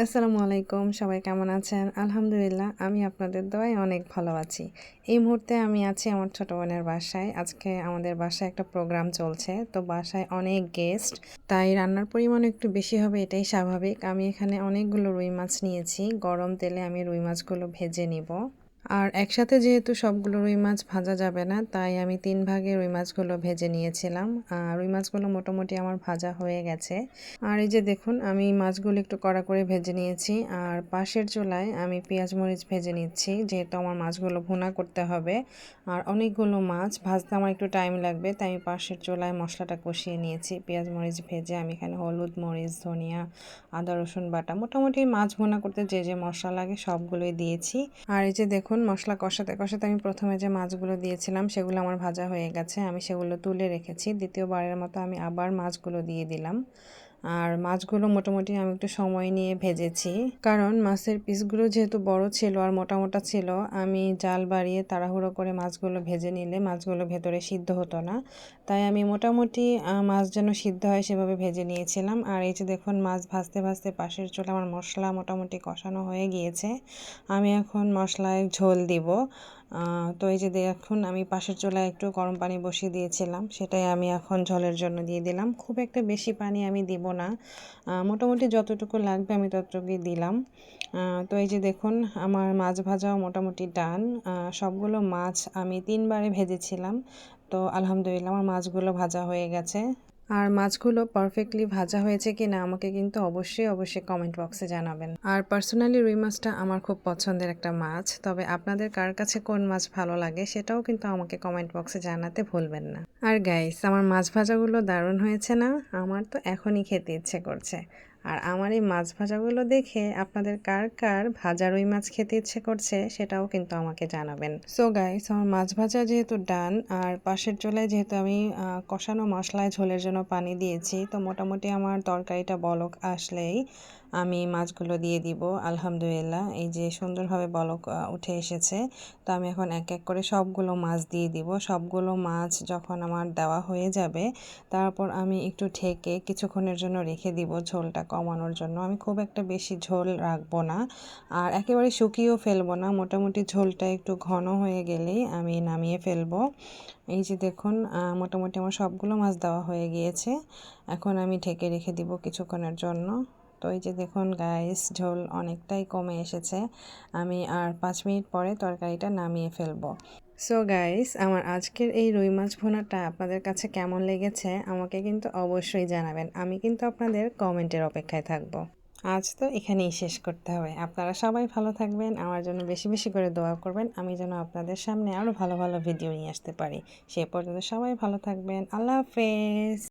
আসসালামু আলাইকুম। সবাই কেমন আছেন? আলহামদুলিল্লাহ, আমি আপনাদের দোয়ায় অনেক ভালো আছি। এই মুহূর্তে আমি আছি আমার ছোট বোনের বাসায়। আজকে আমাদের বাসায় একটা প্রোগ্রাম চলছে। তো বাসায় অনেক গেস্ট তাই রান্নার পরিমাণ একটু বেশি হবে, এটাই স্বাভাবিক। আমি এখানে অনেকগুলো রুই মাছ নিয়েছি। গরম তেলে আমি রুই মাছগুলো ভেজে নিব। আর একসাথে যেহেতু সবগুলো রুই মাছ ভাজা যাবে না, তাই আমি তিন ভাগে রুই মাছগুলো ভেজে নিয়েছিলাম। আর রুই মাছগুলো মোটামুটি আমার ভাজা হয়ে গেছে। আর এই যে দেখুন, আমি মাছগুলো একটু কড়া করে ভেজে নিয়েছি। আর পাশের চুলায় আমি পেঁয়াজ মরিচ ভেজে নিচ্ছি, যেহেতু আমার মাছগুলো ভুনা করতে হবে। আর অনেকগুলো মাছ ভাজতে আমার একটু টাইম লাগবে, তাই আমি পাশের চুলায় মশলাটা কষিয়ে নিয়েছি। পেঁয়াজ মরিচ ভেজে আমি এখানে হলুদ মরিচ, ধনিয়া, আদা, রসুন বাটা, মোটামুটি মাছ ভুনা করতে যে যে মশলা লাগে সবগুলোই দিয়েছি। আর এই যে দেখুন দেখুন মশলা কষাতে কষাতে আমি প্রথমে যে মাছগুলো দিয়েছিলাম, সেগুলো আমার ভাজা হয়ে গেছে। আমি সেগুলো তুলে রেখেছি। দ্বিতীয়বারের মতো আমি আবার মাছগুলো দিয়ে দিলাম। আর মাছগুলো মোটামুটি আমি একটু সময় নিয়ে ভেজেছি। কারণ মাছের পিসগুলো যেহেতু বড় ছিল আর মোটা মোটা ছিল, আমি জাল বাড়িয়ে তাড়াহুড়ো করে মাছগুলো ভেজে নিলে মাছগুলো ভেতরে সিদ্ধ হতো না। তাই আমি মোটামুটি মাছ যেন সিদ্ধ হয় সেভাবে ভেজে নিয়েছিলাম। আর এই যে দেখুন, মাছ ভাজতে ভাজতে পাশের চলে আমার মশলা মোটামুটি কষানো হয়ে গিয়েছে। আমি এখন মশলায় ঝোল দিব। তো এই যে এখন আমি পাশের চুলায় একটু গরম পানি বসিয়ে দিয়েছিলাম, সেটাই আমি এখন ঝোলের জন্য দিয়ে দিলাম। খুব একটা বেশি পানি আমি দিব না মোটামুটি যতটুকু লাগবে আমি ততটুকুই দিলাম। তো এই যে দেখুন, আমার মাছ ভাজাও মোটামুটি ডান সবগুলো মাছ আমি তিনবারে ভেজেছিলাম। তো আলহামদুলিল্লাহ, আমার মাছগুলো ভাজা হয়ে গেছে। আর মাছগুলো পারফেক্টলি ভাজা হয়েছে কি না আমাকে কিন্তু অবশ্যই অবশ্যই কমেন্ট বক্সে জানাবেন। আর পার্সোনালি রুই মাছটা আমার খুব পছন্দের একটা মাছ, তবে আপনাদের কার কাছে কোন মাছ ভালো লাগে সেটাও কিন্তু আমাকে কমেন্ট বক্সে জানাতে ভুলবেন না। আর গাইস আমার মাছ ভাজাগুলো দারুণ হয়েছে না? আমার তো এখনই খেতে ইচ্ছে করছে। আর আমার এই মাছ ভাজাগুলো দেখে আপনাদের কার কার ভাজা রুই মাছ খেতে ইচ্ছে করছে সেটাও কিন্তু আমাকে জানাবেন। সো গাইস আমার মাছ ভাজা যেহেতু ডান আর পাশের চুলায় যেহেতু আমি কষানো মশলায় ঝোলের জন্য পানি দিয়েছি, তো মোটামুটি আমার তরকারিটা বলক আসলেই আমি মাছগুলো দিয়ে দিব, আলহামদুলিল্লাহ। এই যে সুন্দরভাবে বলক উঠে এসেছে, তো আমি এখন এক এক করে সবগুলো মাছ দিয়ে দিব। সবগুলো মাছ যখন আমার দেওয়া হয়ে যাবে, তারপর আমি একটু ঠেকে কিছুক্ষণের জন্য রেখে দিব ঝোলটা কমানোর জন্য। আমি খুব একটা বেশি ঝোল রাখব না আর একেবারে শুকিয়েও ফেলব না। মোটামুটি ঝোলটা একটু ঘন হয়ে গেলেই আমি নামিয়ে ফেলব। এই যে দেখুন মোটামুটি আমার সবগুলো মাছ দেওয়া হয়ে গিয়েছে। এখন আমি ঢেকে রেখে দিব কিছুক্ষণের জন্য। তো এই যে দেখুন গাইস ঝোল অনেকটাই কমে এসেছে। আমি আর পাঁচ মিনিট পরে তরকারিটা নামিয়ে ফেলব। সো গাইস আমার আজকের এই রুই মাছ ভোনাটা আপনাদের কাছে কেমন লেগেছে আমাকে কিন্তু অবশ্যই জানাবেন। আমি কিন্তু আপনাদের কমেন্টের অপেক্ষায় থাকব। আজ তো এখানেই শেষ করতে হবে। আপনারা সবাই ভালো থাকবেন, আমার জন্য বেশি বেশি করে দোয়া করবেন, আমি যেন আপনাদের সামনে আরও ভালো ভালো ভিডিও নিয়ে আসতে পারি। সে পর্যন্ত সবাই ভালো থাকবেন। আল্লাহ হাফেজ।